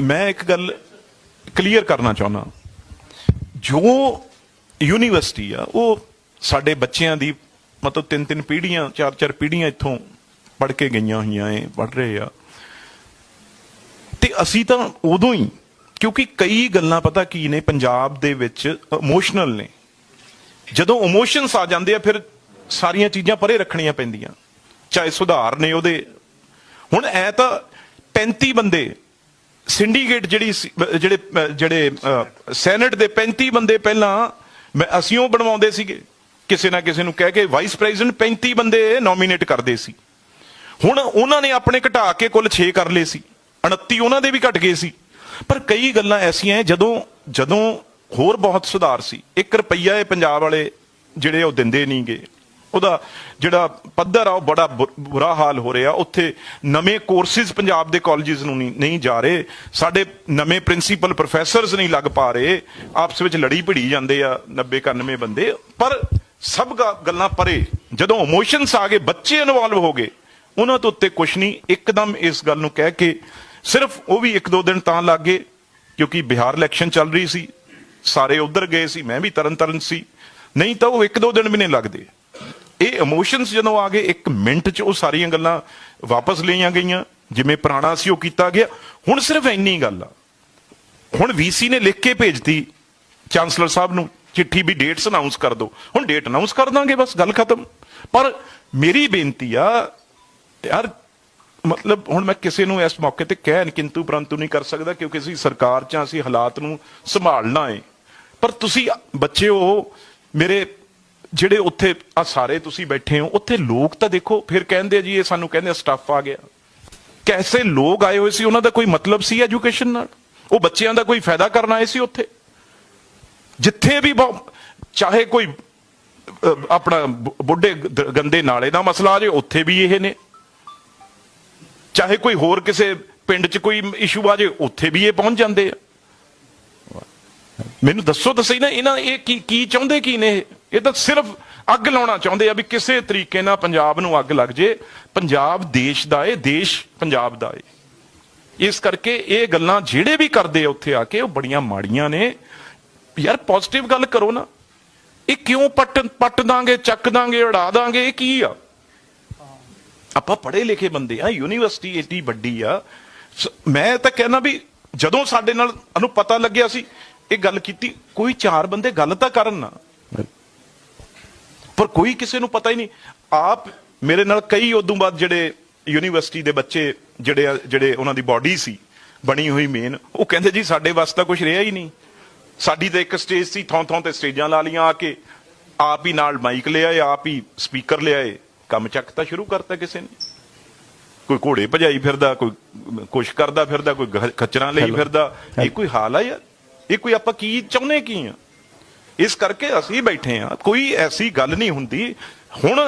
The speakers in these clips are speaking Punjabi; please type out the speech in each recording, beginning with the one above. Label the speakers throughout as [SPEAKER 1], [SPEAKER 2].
[SPEAKER 1] ਮੈਂ ਇੱਕ ਗੱਲ ਕਲੀਅਰ ਕਰਨਾ ਚਾਹੁੰਦਾ ਜੋ ਯੂਨੀਵਰਸਿਟੀ ਆ, ਉਹ ਸਾਡੇ ਬੱਚਿਆਂ ਦੀ ਮਤਲਬ ਤਿੰਨ ਤਿੰਨ ਪੀੜ੍ਹੀਆਂ, ਚਾਰ ਚਾਰ ਪੀੜ੍ਹੀਆਂ ਇੱਥੋਂ ਪੜ੍ਹ ਕੇ ਗਈਆਂ ਹੋਈਆਂ ਏ ਪੜ੍ਹ ਰਹੇ ਆ। ਤੇ ਅਸੀਂ ਤਾਂ ਉਦੋਂ ਹੀ, ਕਿਉਂਕਿ ਕਈ ਗੱਲਾਂ ਪਤਾ ਕੀ ਨੇ, ਪੰਜਾਬ ਦੇ ਵਿੱਚ ਇਮੋਸ਼ਨਲ ਨੇ। ਜਦੋਂ ਇਮੋਸ਼ਨਸ ਆ ਜਾਂਦੇ ਆ, ਫਿਰ ਸਾਰੀਆਂ ਚੀਜ਼ਾਂ ਪਰੇ ਰੱਖਣੀਆਂ ਪੈਂਦੀਆਂ। ਚਾਹੇ ਸੁਧਾਰ ਨੇ ਉਹਦੇ। ਹੁਣ ਐ ਤਾਂ 35 ਬੰਦੇ ਸਿੰਡੀਕੇਟ ਜਿਹੜੀ ਜਿਹੜੇ ਜਿਹੜੇ ਅਹ, ਸੈਨੇਟ ਦੇ 35 ਬੰਦੇ ਪਹਿਲਾਂ ਮੈਂ ਅਸੀਂ ਉਹ ਬਣਵਾਉਂਦੇ ਸੀਗੇ। ਕਿਸੇ ਨਾ ਕਿਸੇ ਨੂੰ ਕਹਿ ਕੇ ਵਾਈਸ ਪ੍ਰੈਜ਼ੀਡੈਂਟ 35 ਬੰਦੇ ਨੋਮੀਨੇਟ ਕਰਦੇ ਸੀ। ਹੁਣ ਉਹਨਾਂ ਨੇ ਆਪਣੇ ਘਟਾ ਕੇ ਕੁੱਲ 6 ਕਰ ਲਏ ਸੀ। 29 ਉਹਨਾਂ ਦੇ ਵੀ ਘਟ ਗਏ ਸੀ। ਪਰ ਕਈ ਗੱਲਾਂ ਐਸੀਆਂ ਜਦੋਂ ਜਦੋਂ ਹੋਰ ਬਹੁਤ ਸੁਧਾਰ ਸੀ। 1 ਰੁਪਈਆ ਇਹ ਪੰਜਾਬ ਵਾਲੇ ਜਿਹੜੇ ਉਹ ਦਿੰਦੇ ਨਹੀਂਗੇ ਉਹਦਾ ਜਿਹੜਾ ਪੱਧਰ ਆ, ਉਹ ਬੜਾ ਬੁ- ਬੁਰਾ ਹਾਲ ਹੋ ਰਿਹਾ। ਉੱਥੇ ਨਵੇਂ ਕੋਰਸਿਸ ਪੰਜਾਬ ਦੇ ਕਾਲਜਸ ਨੂੰ ਨਹੀਂ ਜਾ ਰਹੇ। ਸਾਡੇ ਨਵੇਂ ਪ੍ਰਿੰਸੀਪਲ ਪ੍ਰੋਫੈਸਰਸ ਨਹੀਂ ਲੱਗ ਪਾ ਰਹੇ। ਆਪਸ ਵਿੱਚ ਲੜੀ ਭਿੜੀ ਜਾਂਦੇ ਆ 90 91 ਬੰਦੇ। ਪਰ ਸਭ ਗ- ਗੱਲਾਂ ਪਰੇ। ਜਦੋਂ ਇਮੋਸ਼ਨਸ ਆ ਗਏ, ਬੱਚੇ ਇਨਵੋਲਵ ਹੋ ਗਏ, ਉਹਨਾਂ ਤੋਂ ਉੱਤੇ ਕੁਝ ਨਹੀਂ। ਇੱਕਦਮ ਇਸ ਗੱਲ ਨੂੰ ਕਹਿ ਕੇ ਸਿਰਫ ਉਹ ਵੀ ਇੱਕ ਦੋ ਦਿਨ ਤਾਂ ਲੱਗ ਗਏ, ਕਿਉਂਕਿ ਬਿਹਾਰ ਇਲੈਕਸ਼ਨ ਚੱਲ ਰਹੀ ਸੀ। ਸਾਰੇ ਉਧਰ ਗਏ ਸੀ, ਮੈਂ ਵੀ ਤਰਨ ਤਰਨ ਸੀ। ਨਹੀਂ ਤਾਂ ਉਹ ਇੱਕ ਦੋ ਦਿਨ ਵੀ ਨਹੀਂ ਲੱਗਦੇ। ਇਹ ਇਮੋਸ਼ਨਸ ਜਦੋਂ ਆ ਗਏ, ਇੱਕ ਮਿੰਟ 'ਚ ਉਹ ਸਾਰੀਆਂ ਗੱਲਾਂ ਵਾਪਸ ਲਈਆਂ ਗਈਆਂ। ਜਿਵੇਂ ਪੁਰਾਣਾ ਸੀ, ਉਹ ਕੀਤਾ ਗਿਆ। ਹੁਣ ਸਿਰਫ ਇੰਨੀ ਗੱਲ ਆ। ਹੁਣ ਵੀਸੀ ਨੇ ਲਿਖ ਕੇ ਭੇਜਤੀ ਚਾਂਸਲਰ ਸਾਹਿਬ ਨੂੰ, ਚਿੱਠੀ ਵੀ ਡੇਟਸ ਅਨਾਉਂਸ ਕਰ ਦਿਓ ਹੁਣ ਡੇਟ ਅਨਾਉਂਸ ਕਰ ਦਾਂਗੇ, ਬਸ ਗੱਲ ਖਤਮ। ਪਰ ਮੇਰੀ ਬੇਨਤੀ ਆ, ਯਾਰ, ਮਤਲਬ ਹੁਣ ਮੈਂ ਕਿਸੇ ਨੂੰ ਇਸ ਮੌਕੇ ਤੇ ਕਹਿਣ ਕਿੰਤੂ ਪਰੰਤੂ ਨਹੀਂ ਕਰ ਸਕਦਾ, ਕਿਉਂਕਿ ਅਸੀਂ ਸਰਕਾਰ ਚ ਅਸੀਂ ਹਾਲਾਤ ਨੂੰ ਸੰਭਾਲਣਾ ਏ। ਪਰ ਤੁਸੀਂ ਬੱਚਿਓ, ਮੇਰੇ ਜਿਹੜੇ ਉੱਥੇ ਆ ਸਾਰੇ ਤੁਸੀਂ ਬੈਠੇ ਹੋ, ਉੱਥੇ ਲੋਕ ਤਾਂ ਦੇਖੋ, ਫਿਰ ਕਹਿੰਦੇ ਜੀ, ਇਹ ਸਾਨੂੰ ਕਹਿੰਦੇ ਸਟਾਫ ਆ ਗਿਆ। ਕੈਸੇ ਲੋਕ ਆਏ ਹੋਏ ਸੀ, ਉਹਨਾਂ ਦਾ ਕੋਈ ਮਤਲਬ ਸੀ ਐਜੂਕੇਸ਼ਨ ਨਾਲ? ਉਹ ਬੱਚਿਆਂ ਦਾ ਕੋਈ ਫਾਇਦਾ ਕਰਨ ਆਏ ਸੀ ਉੱਥੇ? ਜਿੱਥੇ ਵੀ ਬਹੁ- ਚਾਹੇ ਕੋਈ ਆਪਣਾ ਬੁੱਢੇ ਗ- ਗੰਦੇ ਨਾਲੇ ਦਾ ਮਸਲਾ ਆ ਜੇ, ਉੱਥੇ ਵੀ ਇਹ ਨੇ। ਚਾਹੇ ਕੋਈ ਹੋਰ ਕਿਸੇ ਪਿੰਡ 'ਚ ਕੋਈ ਇਸ਼ੂ ਆ ਜੇ, ਉੱਥੇ ਵੀ ਇਹ ਪਹੁੰਚ ਜਾਂਦੇ ਆ। ਮੈਨੂੰ ਦੱਸੋ ਤਾਂ ਸਹੀ ਨਾ, ਇਹਨਾਂ ਇਹ ਕੀ ਕੀ ਚਾਹੁੰਦੇ ਕੀ ਨੇ ਇਹ? ਇਹ ਤਾਂ ਸਿਰਫ ਅੱਗ ਲਾਉਣਾ ਚਾਹੁੰਦੇ ਆ ਵੀ ਕਿਸੇ ਤਰੀਕੇ ਨਾਲ ਪੰਜਾਬ ਨੂੰ ਅੱਗ ਲੱਗ ਜੇ। ਪੰਜਾਬ ਦੇਸ਼ ਦਾ ਏ, ਦੇਸ਼ ਪੰਜਾਬ ਦਾ ਏ। ਇਸ ਕਰਕੇ ਇਹ ਗੱਲਾਂ ਜਿਹੜੇ ਵੀ ਕਰਦੇ ਆ ਉੱਥੇ ਆ ਕੇ ਉਹ ਬੜੀਆਂ ਮਾੜੀਆਂ ਨੇ। ਯਾਰ ਪੋਜ਼ਿਟਿਵ ਗੱਲ ਕਰੋ ਨਾ। ਇਹ ਕਿਉਂ ਪੱਟ ਪੱਟ ਦਾਂਗੇ, ਚੱਕ ਦਾਂਗੇ, ਉਡਾ ਦਾਂਗੇ, ਇਹ ਕੀ ਆ? ਆਪਾਂ ਪੜ੍ਹੇ ਲਿਖੇ ਬੰਦੇ ਆ, ਯੂਨੀਵਰਸਿਟੀ ਏਡੀ ਵੱਡੀ ਆ। ਸ- ਮੈਂ ਤਾਂ ਕਹਿੰਦਾ ਵੀ ਜਦੋਂ ਸਾਡੇ ਨਾਲ ਨੂੰ ਪਤਾ ਲੱਗਿਆ ਸੀ, ਇਹ ਗੱਲ ਕੀਤੀ, ਕੋਈ ਚਾਰ ਬੰਦੇ ਗੱਲ ਤਾਂ ਕਰਨ ਨਾ। ਪਰ ਕੋਈ ਕਿਸੇ ਨੂੰ ਪਤਾ ਹੀ ਨਹੀਂ। ਆਪ ਮੇਰੇ ਨਾਲ ਕਈ ਉਦੋਂ ਬਾਅਦ ਜਿਹੜੇ ਯੂਨੀਵਰਸਿਟੀ ਦੇ ਬੱਚੇ ਜਿਹੜੇ ਜਿਹੜੇ ਉਹਨਾਂ ਦੀ ਬਾਡੀ ਸੀ ਬਣੀ ਹੋਈ ਮੇਨ ਉਹ ਕਹਿੰਦੇ ਜੀ ਸਾਡੇ ਵਾਸਤੇ ਤਾਂ ਕੁਝ ਰਿਹਾ ਹੀ ਨਹੀਂ। ਸਾਡੀ ਤਾਂ ਇੱਕ ਸਟੇਜ ਸੀ ਥੋਂ ਥੋਂ ਤੇ ਸਟੇਜਾਂ ਲਾ ਲੀਆਂ ਆ ਕੇ। ਆਪ ਹੀ ਨਾਲ ਮਾਈਕ ਲਿਆਏ ਆਪ ਹੀ ਸਪੀਕਰ ਲਿਆਏ ਕੰਮ ਚੱਕਤਾ ਸ਼ੁਰੂ ਕਰਤਾ ਕਿਸੇ ਨੇ। ਕੋਈ ਘੋੜੇ ਭਜਾਈ ਫਿਰਦਾ ਕੋਈ ਕੁਛ ਕਰਦਾ ਫਿਰਦਾ ਕੋਈ ਖੱਚਰਾਂ ਲਈ ਫਿਰਦਾ। ਇਹ ਕੋਈ ਹਾਲ ਆ ਯਾਰ? ਇਹ ਕੋਈ ਆਪਾਂ ਕੀ ਚਾਹੁੰਦੇ ਕੀ ਆ? ਇਸ ਕਰਕੇ ਅਸੀਂ ਬੈਠੇ ਆ ਕੋਈ ਐਸੀ ਗੱਲ ਨਹੀਂ ਹੁੰਦੀ। ਹੁਣ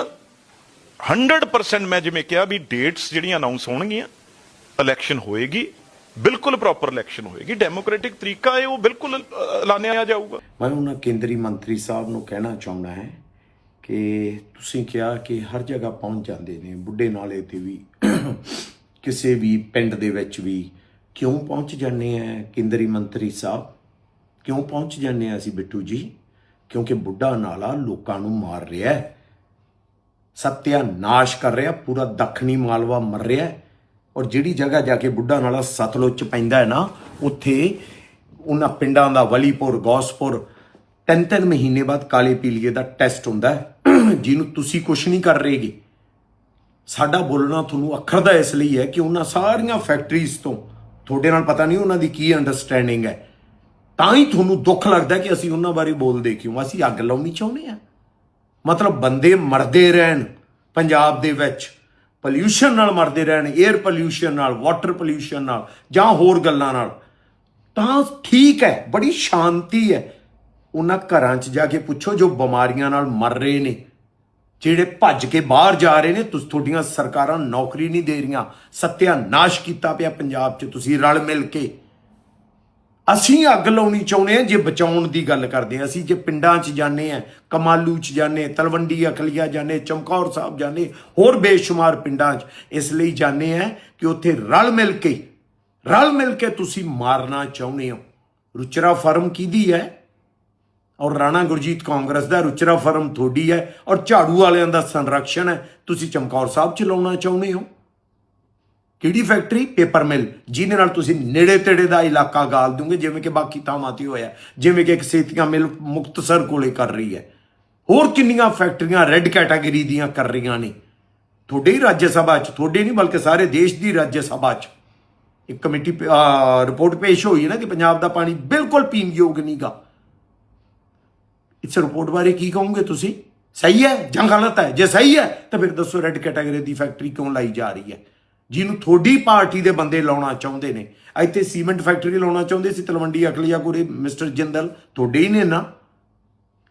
[SPEAKER 1] 100% ਮੈਂ ਜਿਵੇਂ ਕਿਹਾ ਵੀ ਡੇਟਸ ਜਿਹੜੀਆਂ ਅਨਾਉਂਸ ਹੋਣਗੀਆਂ ਇਲੈਕਸ਼ਨ ਹੋਏਗੀ, ਬਿਲਕੁਲ ਪ੍ਰੋਪਰ ਇਲੈਕਸ਼ਨ ਹੋਏਗੀ। ਡੈਮੋਕ੍ਰੈਟਿਕ ਤਰੀਕਾ ਹੈ, ਉਹ ਬਿਲਕੁਲ ਐਲਾਨਿਆ ਜਾਊਗਾ।
[SPEAKER 2] ਮੈਂ ਉਹਨਾਂ ਕੇਂਦਰੀ ਮੰਤਰੀ ਸਾਹਿਬ ਨੂੰ ਕਹਿਣਾ ਚਾਹੁੰਦਾ ਹੈ ਕਿ ਤੁਸੀਂ ਕਿਹਾ ਕਿ ਹਰ ਜਗ੍ਹਾ ਪਹੁੰਚ ਜਾਂਦੇ ਨੇ, ਬੁੱਢੇ ਨਾਲੇ ਤੇ ਵੀ, ਕਿਸੇ ਵੀ ਪਿੰਡ ਦੇ ਵਿੱਚ ਵੀ। ਕਿਉਂ ਪਹੁੰਚ ਜਾਂਦੇ ਆ ਕੇਂਦਰੀ ਮੰਤਰੀ ਸਾਹਿਬ? ਕਿਉਂ ਪਹੁੰਚ ਜਾਂਦੇ ਆ ਅਸੀਂ ਬਿੱਟੂ ਜੀ? ਕਿਉਂਕਿ ਬੁੱਢਾ ਨਾਲਾ ਲੋਕਾਂ ਨੂੰ ਮਾਰ ਰਿਹਾ ਹੈ। ਸਤਿਆਨਾਸ਼ ਕਰ ਰਿਹਾ, ਪੂਰਾ ਦੱਖਣੀ ਮਾਲਵਾ ਮਰ ਰਿਹਾ ਹੈ। ਔਰ ਜਿਹੜੀ ਜਗ੍ਹਾ ਜਾ ਕੇ ਬੁੱਢਾ ਨਾਲਾ ਸਤਲੁਜ ਚ ਪੈਂਦਾ ਹੈ ਨਾ, ਉੱਥੇ ਉਹਨਾਂ ਪਿੰਡਾਂ ਦਾ ਵਲੀਪੁਰ, ਗੌਸਪੁਰ ਤਿੰਨ ਤਿੰਨ ਮਹੀਨੇ ਬਾਅਦ ਕਾਲੇ ਪੀਲੀਏ ਦਾ ਟੈਸਟ ਹੁੰਦਾ ਹੈ। ਜਿਹਨੂੰ ਤੁਸੀਂ ਕੁਝ ਨਹੀਂ ਕਰ ਰਹੇਗੇ। ਸਾਡਾ ਬੋਲਣਾ ਤੁਹਾਨੂੰ ਅੱਖਰ ਦਾ ਇਸ ਲਈ ਹੈ ਕਿ ਉਹਨਾਂ ਸਾਰੀਆਂ ਫੈਕਟਰੀਜ਼ ਤੋਂ, ਤੁਹਾਡੇ ਨਾਲ ਪਤਾ ਨਹੀਂ ਉਹਨਾਂ ਦੀ ਕੀ ਅੰਡਰਸਟੈਂਡਿੰਗ ਹੈ। ਤਾਂ ਹੀ ਤੁਹਾਨੂੰ ਦੁੱਖ ਲੱਗਦਾ ਕਿ ਅਸੀਂ ਉਹਨਾਂ ਬਾਰੇ ਬੋਲਦੇ ਕਿਉਂ? ਅਸੀਂ ਅੱਗ ਲਾਉਣੀ ਚਾਹੁੰਦੇ ਆ ਮਤਲਬ ਬੰਦੇ ਮਰਦੇ ਰਹਿਣ, ਪੰਜਾਬ ਦੇ ਵਿੱਚ ਪੋਲਿਊਸ਼ਨ ਨਾਲ ਮਰਦੇ ਰਹਿਣ 에ਅਰ ਪੋਲਿਊਸ਼ਨ ਨਾਲ ਵਾਟਰ ਪੋਲਿਊਸ਼ਨ ਨਾਲ, ਜਾਂ ਹੋਰ ਗੱਲਾਂ ਨਾਲ। ਤਾਂ ਠੀਕ ਹੈ, ਬੜੀ ਸ਼ਾਂਤੀ ਹੈ। ਉਹਨਾਂ ਘਰਾਂ 'ਚ ਜਾ ਕੇ ਪੁੱਛੋ ਜੋ ਬਿਮਾਰੀਆਂ ਨਾਲ ਮਰ ਰਹੇ ਨੇ। ਜਿਹੜੇ ਭੱਜ ਕੇ ਬਾਹਰ ਜਾ ਰਹੇ ਨੇ, ਤੁਸੀਂ, ਤੁਹਾਡੀਆਂ ਸਰਕਾਰਾਂ ਨੌਕਰੀ ਨਹੀਂ ਦੇ ਰਹੀਆਂ। ਸਤਿਆਨਾਸ਼ ਕੀਤਾ ਪਿਆ ਪੰਜਾਬ 'ਚ ਤੁਸੀਂ ਰਲ ਮਿਲ ਕੇ। ਅਸੀਂ ਅੱਗ ਲਾਉਣੀ ਚਾਹੁੰਦੇ ਆ ਜੇ ਬਚਾਉਣ ਦੀ ਗੱਲ ਕਰਦੇ ਆ ਅਸੀਂ ਜੇ ਪਿੰਡਾਂ 'ਚ ਜਾਂਦੇ ਆ ਕਮਾਲੂ 'ਚ ਜਾਂਦੇ ਤਲਵੰਡੀ ਅਕਲੀਆ ਜਾਂਦੇ ਚਮਕੌਰ ਸਾਹਿਬ ਜਾਂਦੇ ਹੋਰ ਬੇਸ਼ੁਮਾਰ ਪਿੰਡਾਂ 'ਚ ਇਸ ਲਈ ਜਾਂਦੇ ਆ ਕਿ ਉੱਥੇ ਰਲ ਮਿਲ ਕੇ, ਰਲ ਮਿਲ ਕੇ ਤੁਸੀਂ ਮਾਰਨਾ ਚਾਹੁੰਦੇ ਹੋ। ਰੁਚਰਾ ਫਰਮ ਕਿਹਦੀ ਹੈ? ਔਰ ਰਾਣਾ ਗੁਰਜੀਤ ਕਾਂਗਰਸ ਦਾ ਰੁਚਰਾ ਫਰਮ ਤੁਹਾਡੀ ਹੈ। ਔਰ ਝਾੜੂ ਵਾਲਿਆਂ ਦਾ ਸੰਰਕਸ਼ਣ ਹੈ। ਤੁਸੀਂ ਚਮਕੌਰ ਸਾਹਿਬ ਚ ਲਾਉਣਾ ਚਾਹੁੰਦੇ ਹੋ। ਕਿਹੜੀ ਫੈਕਟਰੀ? ਪੇਪਰ ਮਿਲ, ਜਿਹਦੇ ਨਾਲ ਤੁਸੀਂ ਨੇੜੇ ਤੇੜੇ ਦਾ ਇਲਾਕਾ ਗਾਲ ਦੋਗੇ ਜਿਵੇਂ ਕਿ ਬਾਕੀ ਥਾਵਾਂ ਤੇ ਹੋਇਆ, ਜਿਵੇਂ ਕਿ ਇੱਕ ਸੇਤੀਆਂ ਮਿਲ ਮੁਕਤਸਰ ਕੋਲੇ ਕਰ ਰਹੀ ਹੈ। ਹੋਰ ਕਿੰਨੀਆਂ ਫੈਕਟਰੀਆਂ ਰੈੱਡ ਕੈਟਾਗਰੀ ਦੀਆਂ ਕਰ ਰਹੀਆਂ ਨੇ? ਤੁਹਾਡੇ ਹੀ ਰਾਜ ਸਭਾ 'ਚ, ਤੁਹਾਡੇ ਨਹੀਂ, ਬਲਕਿ ਸਾਰੇ ਦੇਸ਼ ਦੀ ਰਾਜ ਸਭਾ 'ਚ। ਇੱਕ ਕਮੇਟੀ ਪ- ਰਿਪੋਰਟ ਪੇਸ਼ ਹੋਈ ਹੈ ਨਾ ਕਿ ਪੰਜਾਬ ਦਾ ਪਾਣੀ ਬਿਲਕੁਲ ਪੀਣ ਯੋਗ ਨਹੀਂਗਾ ਇਸ ਰਿਪੋਰਟ ਬਾਰੇ ਕੀ ਕਹੋਗੇ ਤੁਸੀਂ? ਸਹੀ ਹੈ? ਜਾਂ ਗਲਤ ਹੈ। ਜੇ ਸਹੀ ਹੈ, ਤਾਂ ਫਿਰ ਦੱਸੋ ਰੈੱਡ ਕੈਟਾਗਰੀ ਦੀ ਫੈਕਟਰੀ ਕਿਉਂ ਲਾਈ ਜਾ ਰਹੀ ਹੈ? ਜਿਹਨੂੰ ਤੁਹਾਡੀ ਪਾਰਟੀ ਦੇ ਬੰਦੇ ਲਾਉਣਾ ਚਾਹੁੰਦੇ ਨੇ। ਇੱਥੇ ਸੀਮੈਂਟ ਫੈਕਟਰੀ ਲਾਉਣਾ ਚਾਹੁੰਦੇ ਸੀ, ਤਲਵੰਡੀ ਅਕਲੀਆ ਕੋਰੇ ਮਿਸਟਰ ਜਿੰਦਲ, ਤੁਹਾਡੇ ਹੀ ਨੇ ਨਾ।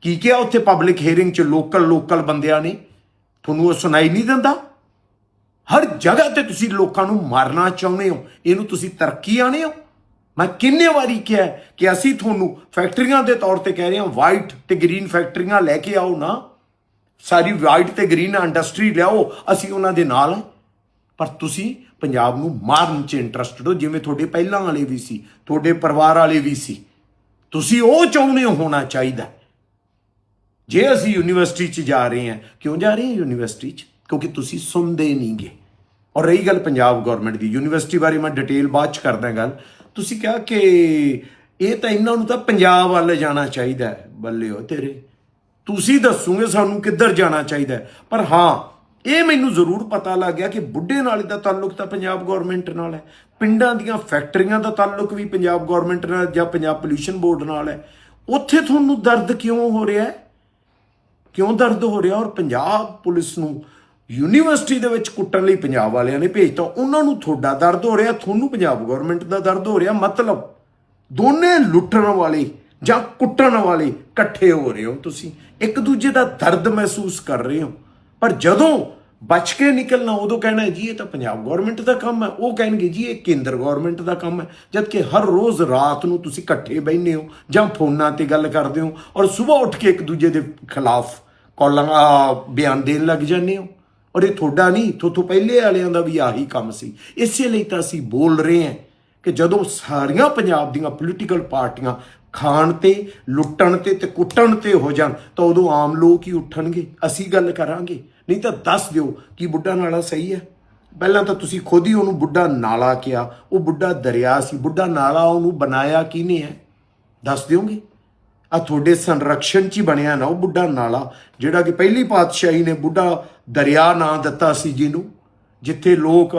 [SPEAKER 2] ਕੀ ਕਿਹਾ ਉੱਥੇ ਪਬਲਿਕ ਹੀਅਰਿੰਗ 'ਚ ਲੋਕਲ ਲੋਕਲ ਬੰਦਿਆਂ ਨੇ? ਤੁਹਾਨੂੰ ਉਹ ਸੁਣਾਈ ਨਹੀਂ ਦਿੰਦਾ? ਹਰ ਜਗ੍ਹਾ ਤੇ ਤੁਸੀਂ ਲੋਕਾਂ ਨੂੰ ਮਾਰਨਾ ਚਾਹੁੰਦੇ ਹੋ। ਇਹਨੂੰ ਤੁਸੀਂ ਤਰੱਕੀ ਆਣੇ ਹੋ। ਮੈਂ ਕਿੰਨੇ ਵਾਰੀ ਕਿਹਾ ਕਿ ਅਸੀਂ ਤੁਹਾਨੂੰ ਫੈਕਟਰੀਆਂ ਦੇ ਤੌਰ ਤੇ ਕਹਿ ਰਹੇ ਹਾਂ ਵਾਈਟ ਤੇ ਗ੍ਰੀਨ ਫੈਕਟਰੀਆਂ ਲੈ ਕੇ ਆਓ ਨਾ। ਸਾਰੀ ਵਾਈਟ ਤੇ ਗ੍ਰੀਨ ਇੰਡਸਟਰੀ ਲਿਆਓ, ਅਸੀਂ ਉਹਨਾਂ ਦੇ ਨਾਲ ਹਾਂ। ਪਰ ਤੁਸੀਂ ਪੰਜਾਬ ਨੂੰ ਮਾਰਨ 'ਚ ਇੰਟਰਸਟਡ ਹੋ, ਜਿਵੇਂ ਤੁਹਾਡੇ ਪਹਿਲਾਂ ਵਾਲੇ ਵੀ ਸੀ, ਤੁਹਾਡੇ ਪਰਿਵਾਰ ਵਾਲੇ ਵੀ ਸੀ। ਤੁਸੀਂ ਉਹ ਚਾਹੁੰਦੇ ਹੋਣਾ ਚਾਹੀਦਾ। ਜੇ ਅਸੀਂ ਯੂਨੀਵਰਸਿਟੀ 'ਚ ਜਾ ਰਹੇ ਹਾਂ, ਕਿਉਂ ਜਾ ਰਹੇ ਹਾਂ ਯੂਨੀਵਰਸਿਟੀ 'ਚ? ਕਿਉਂਕਿ ਤੁਸੀਂ ਸੁਣਦੇ ਨਹੀਂਗੇ ਔਰ ਰਹੀ ਗੱਲ ਪੰਜਾਬ ਗਵਰਨਮੈਂਟ ਦੀ ਯੂਨੀਵਰਸਿਟੀ ਬਾਰੇ ਮੈਂ ਡਿਟੇਲ ਬਾਅਦ 'ਚ ਕਰਦਾ ਗੱਲ। ਤੁਸੀਂ ਕਿਹਾ ਕਿ ਇਹ ਤਾਂ ਇਹਨਾਂ ਨੂੰ ਤਾਂ ਪੰਜਾਬ ਵੱਲ ਜਾਣਾ ਚਾਹੀਦਾ ਬੱਲੇ ਹੋ ਤੇਰੇ। ਤੁਸੀਂ ਦੱਸੋਗੇ ਸਾਨੂੰ ਕਿੱਧਰ ਜਾਣਾ ਚਾਹੀਦਾ ਪਰ ਹਾਂ ਇਹ ਮੈਨੂੰ ਜ਼ਰੂਰ ਪਤਾ ਲੱਗ ਗਿਆ ਕਿ ਬੁੱਢੇ ਨਾਲੇ ਦਾ ਤਾਲੁਕ ਤਾਂ ਪੰਜਾਬ ਗਵਰਨਮੈਂਟ ਨਾਲ ਹੈ। ਪਿੰਡਾਂ ਦੀਆਂ ਫੈਕਟਰੀਆਂ ਦਾ ਤਾਲੁਕ ਵੀ ਪੰਜਾਬ ਗਵਰਨਮੈਂਟ ਨਾਲ ਜਾਂ ਪੰਜਾਬ ਪੋਲਿਊਸ਼ਨ ਬੋਰਡ ਨਾਲ ਹੈ। ਉੱਥੇ ਤੁਹਾਨੂੰ ਦਰਦ ਕਿਉਂ ਹੋ ਰਿਹਾ ਹੈ? ਕਿਉਂ ਦਰਦ ਹੋ ਰਿਹਾ? ਔਰ ਪੰਜਾਬ ਪੁਲਿਸ ਨੂੰ ਯੂਨੀਵਰਸਿਟੀ ਦੇ ਵਿੱਚ ਕੁੱਟਣ ਲਈ ਪੰਜਾਬ ਵਾਲਿਆਂ ਨੇ ਭੇਜਤਾ। ਉਹਨਾਂ ਨੂੰ ਤੁਹਾਡਾ ਦਰਦ ਹੋ ਰਿਹਾ, ਤੁਹਾਨੂੰ ਪੰਜਾਬ ਗਵਰਨਮੈਂਟ ਦਾ ਦਰਦ ਹੋ ਰਿਹਾ। ਮਤਲਬ ਦੋਨੇ ਲੁੱਟਣ ਵਾਲੇ ਜਾਂ ਕੁੱਟਣ ਵਾਲੇ ਇਕੱਠੇ ਹੋ ਰਹੇ ਹੋ ਤੁਸੀਂ। ਇੱਕ ਦੂਜੇ ਦਾ ਦਰਦ ਮਹਿਸੂਸ ਕਰ ਰਹੇ ਹੋ। ਪਰ ਜਦੋਂ ਬਚ ਕੇ ਨਿਕਲਣਾ, ਉਦੋਂ ਕਹਿਣਾ, ਜੀ, ਇਹ ਤਾਂ ਪੰਜਾਬ ਗਵਰਨਮੈਂਟ ਦਾ ਕੰਮ ਹੈ। ਉਹ ਕਹਿਣਗੇ, ਜੀ, ਇਹ ਕੇਂਦਰ ਗਵਰਨਮੈਂਟ ਦਾ ਕੰਮ ਹੈ। ਜਦ ਕਿ ਹਰ ਰੋਜ਼ ਰਾਤ ਨੂੰ ਤੁਸੀਂ ਇਕੱਠੇ ਬੈਠਦੇ ਹੋ ਜਾਂ ਫੋਨਾਂ ਤੇ ਗੱਲ ਕਰਦੇ ਹੋ ਔਰ ਸਵੇਰ ਉੱਠ ਕੇ ਇੱਕ ਦੂਜੇ ਦੇ ਖਿਲਾਫ ਕਾਲਾਂ ਬਿਆਨ ਦੇਣ ਲੱਗ ਜਾਂਦੇ ਹੋ। ਔਰ ਇਹ ਤੁਹਾਡਾ ਨਹੀਂ ਤੁਹਾਡੇ ਪਹਿਲੇ ਵਾਲਿਆਂ ਦਾ ਵੀ ਆਹੀ ਕੰਮ ਸੀ। ਇਸੇ ਲਈ ਤਾਂ ਅਸੀਂ ਬੋਲ ਰਹੇ ਹਾਂ ਕਿ ਜਦੋਂ ਸਾਰੀਆਂ ਪੰਜਾਬ ਦੀਆਂ ਪੋਲੀਟੀਕਲ ਪਾਰਟੀਆਂ ਖਾਣ ਤੇ, ਲੁੱਟਣ ਤੇ ਤੇ ਕੁੱਟਣ ਤੇ ਹੋ ਜਾਣ, ਤਾਂ ਉਦੋਂ ਆਮ ਲੋਕ ਹੀ ਉੱਠਣਗੇ। ਅਸੀਂ ਗੱਲ ਕਰਾਂਗੇ। ਨਹੀਂ ਤਾਂ ਦੱਸ ਦਿਓ ਕਿ ਬੁੱਢਾ ਨਾਲਾ ਸਹੀ ਹੈ। ਪਹਿਲਾਂ ਤਾਂ ਤੁਸੀਂ ਖੁਦ ਹੀ ਉਹਨੂੰ ਬੁੱਢਾ ਨਾਲਾ ਕਿਹਾ। ਉਹ ਬੁੱਢਾ ਦਰਿਆ ਸੀ। ਬੁੱਢਾ ਨਾਲਾ ਉਹਨੂੰ ਬਣਾਇਆ ਕਿਹਨੇ ਹੈ? ਦੱਸ ਦਿਓਗੇ? ਆ ਤੁਹਾਡੇ ਸੰਰਕਸ਼ਣ ਚ ਹੀ ਬਣਿਆ ਨਾ ਉਹ ਬੁੱਢਾ ਨਾਲਾ, ਜਿਹੜਾ ਕਿ ਪਹਿਲੀ ਪਾਤਸ਼ਾਹੀ ਨੇ ਬੁੱਢਾ ਦਰਿਆ ਨਾਂ ਦਿੱਤਾ ਸੀ ਜਿਹਨੂੰ, ਜਿੱਥੇ ਲੋਕ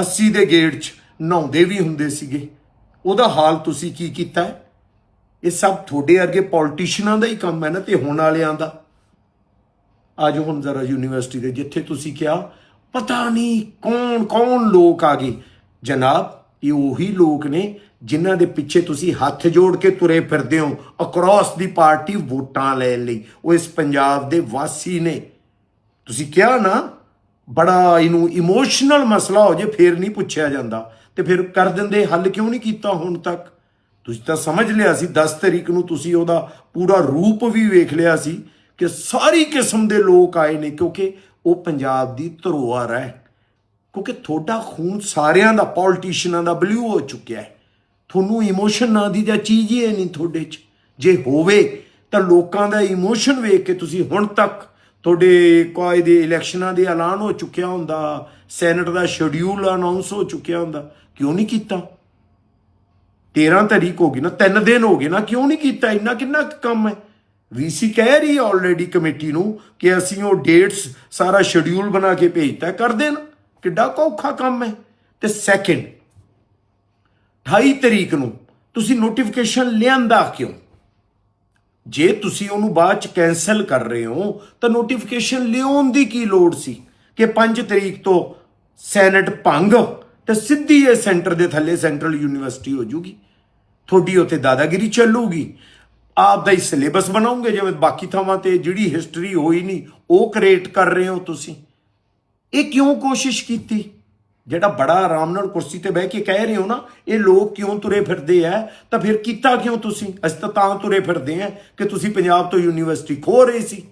[SPEAKER 2] 80 ਦੇ ਗੇੜ 'ਚ ਨਹਾਉਂਦੇ ਵੀ ਹੁੰਦੇ ਸੀਗੇ। ਉਹਦਾ ਹਾਲ ਤੁਸੀਂ ਕੀ ਕੀਤਾ ਹੈ? ਇਹ ਸਭ ਤੁਹਾਡੇ ਵਰਗੇ ਪੋਲਿਟਿਸ਼ੀਅਨਾਂ ਦਾ ਹੀ ਕੰਮ ਹੈ ਨਾ ਤੇ ਹੋਣ ਵਾਲਿਆਂ ਦਾ। ਅੱਜ ਹੁਣ ਜ਼ਰਾ ਯੂਨੀਵਰਸਿਟੀ ਦੇ, ਜਿੱਥੇ ਤੁਸੀਂ ਕਿਹਾ, ਪਤਾ ਨਹੀਂ ਕੌਣ ਕੌਣ ਲੋਕ ਆ ਗਏ। ਜਨਾਬ, ਇਹ ਉਹੀ ਲੋਕ ਨੇ ਜਿਨ੍ਹਾਂ ਦੇ ਪਿੱਛੇ ਤੁਸੀਂ ਹੱਥ ਜੋੜ ਕੇ ਤੁਰੇ ਫਿਰਦੇ ਹੋ ਅਕ੍ਰੋਸ ਦੀ ਪਾਰਟੀ ਵੋਟਾਂ ਲੈਣ ਲਈ। ਉਹ ਇਸ ਪੰਜਾਬ ਦੇ ਵਾਸੀ ਨੇ। ਤੁਸੀਂ ਕਿਹਾ ਨਾ, ਬੜਾ ਇਹਨੂੰ ਇਮੋਸ਼ਨਲ ਮਸਲਾ ਹੋ ਜੇ, ਫੇਰ ਨਹੀਂ ਪੁੱਛਿਆ ਜਾਂਦਾ। ਤੇ ਫਿਰ ਕਰ ਦਿੰਦੇ, ਹੱਲ ਕਿਉਂ ਨਹੀਂ ਕੀਤਾ ਹੁਣ ਤੱਕ? ਤੁਸੀਂ ਤਾਂ ਸਮਝ ਲਿਆ ਸੀ 10 ਤਰੀਕ ਨੂੰ ਤੁਸੀਂ ਉਹਦਾ ਪੂਰਾ ਰੂਪ ਵੀ ਵੇਖ ਲਿਆ ਸੀ ਕਿ ਸਾਰੀ ਕਿਸਮ ਦੇ ਲੋਕ ਆਏ ਨੇ, ਕਿਉਂਕਿ ਉਹ ਪੰਜਾਬ ਦੀ ਧਰੋਹਰ ਹੈ। ਕਿਉਂਕਿ ਤੁਹਾਡਾ ਖੂਨ ਸਾਰਿਆਂ ਦਾ ਪੋਲਿਟਿਸ਼ੀਅਨਾਂ ਦਾ ਬਲੂ ਹੋ ਚੁੱਕਿਆ ਹੈ। ਤੁਹਾਨੂੰ ਇਮੋਸ਼ਨ ਨਾ ਦੀ ਜਾਂ ਚੀਜ਼ ਹੀ ਹੈ ਨਹੀਂ ਤੁਹਾਡੇ 'ਚ। ਜੇ ਹੋਵੇ ਤਾਂ ਲੋਕਾਂ ਦਾ ਇਮੋਸ਼ਨ ਵੇਖ ਕੇ ਤੁਸੀਂ ਹੁਣ ਤੱਕ ਤੁਹਾਡੇ ਕੋਈ ਦੇ ਇਲੈਕਸ਼ਨਾਂ ਦੇ ਐਲਾਨ ਹੋ ਚੁੱਕਿਆ ਹੁੰਦਾ ਸੈਨੇਟ ਦਾ ਸ਼ਡਿਊਲ ਅਨਾਉਂਸ ਹੋ ਚੁੱਕਿਆ ਹੁੰਦਾ, ਕਿਉਂ ਨਹੀਂ ਕੀਤਾ? 13 ਤਰੀਕ ਹੋ ਗਈ ਨਾ 3 ਦਿਨ ਹੋ ਗਏ ਨਾ, ਕਿਉਂ ਨਹੀਂ ਕੀਤਾ? ਇੰਨਾ ਕਿੰਨਾ ਕੁ ਕੰਮ ਹੈ? ਵੀਸੀ ਕਹਿ ਰਹੀ ਹੈ ਆਲਰੇਡੀ ਕਮੇਟੀ ਨੂੰ ਕਿ ਅਸੀਂ ਉਹ ਡੇਟਸ ਸਾਰਾ ਸ਼ਡਿਊਲ ਬਣਾ ਕੇ ਭੇਜਤਾ ਕਰ ਦੇਣ ਕਿੱਡਾ ਕੁ ਔਖਾ ਕੰਮ ਹੈ। ਤੇ ਸੈਕਿੰਡ 28 ਤਰੀਕ ਨੂੰ ਤੁਸੀਂ ਨੋਟੀਫਿਕੇਸ਼ਨ ਲਿਆਂਦਾ ਕਿਉਂ? ਜੇ ਤੁਸੀਂ ਉਹਨੂੰ ਬਾਅਦ ਚ ਕੈਨਸਲ ਕਰ ਰਹੇ ਹੋ, ਤਾਂ ਨੋਟੀਫਿਕੇਸ਼ਨ ਲਿਆਉਣ ਦੀ ਕੀ ਲੋੜ ਸੀ? ਕਿ 5 ਤਰੀਕ ਤੋਂ ਸੈਨੇਟ ਭੰਗ, ਤੇ ਸਿੱਧੀ ਇਹ ਸੈਂਟਰ ਦੇ ਥੱਲੇ ਸੈਂਟਰਲ ਯੂਨੀਵਰਸਿਟੀ ਹੋ ਜੂਗੀ। ਤੁਹਾਡੀ ਉੱਥੇ ਦਾਦਾਗਿਰੀ ਚੱਲੂਗੀ। ਆਪ ਦਾ ਹੀ ਸਿਲੇਬਸ ਬਣਾਉਂਗੇ, ਜਿਵੇਂ ਬਾਕੀ ਥਾਵਾਂ ਤੇ ਜਿਹੜੀ ਹਿਸਟਰੀ ਹੋਈ ਨਹੀਂ, ਉਹ ਕ੍ਰੀਏਟ ਕਰ ਰਹੇ ਹੋ ਤੁਸੀਂ। ਇਹ ਕਿਉਂ ਕੋਸ਼ਿਸ਼ ਕੀਤੀ? ਜਿਹੜਾ ਬੜਾ ਆਰਾਮ ਨਾਲ ਕੁਰਸੀ ਤੇ ਬਹਿ ਕੇ ਕਹਿ ਰਹੇ ਹੋ ਨਾ, ਇਹ ਲੋਕ ਕਿਉਂ ਤੁਰੇ ਫਿਰਦੇ ਆ? ਤਾਂ ਫਿਰ ਕੀਤਾ ਕਿਉਂ ਤੁਸੀਂ? ਅਸੀਂ ਤਾਂ ਤਾਂ ਤੁਰੇ ਫਿਰਦੇ ਆ ਕਿ ਤੁਸੀਂ ਪੰਜਾਬ ਤੋਂ ਯੂਨੀਵਰਸਿਟੀ ਖੋ ਰਹੇ ਸੀ।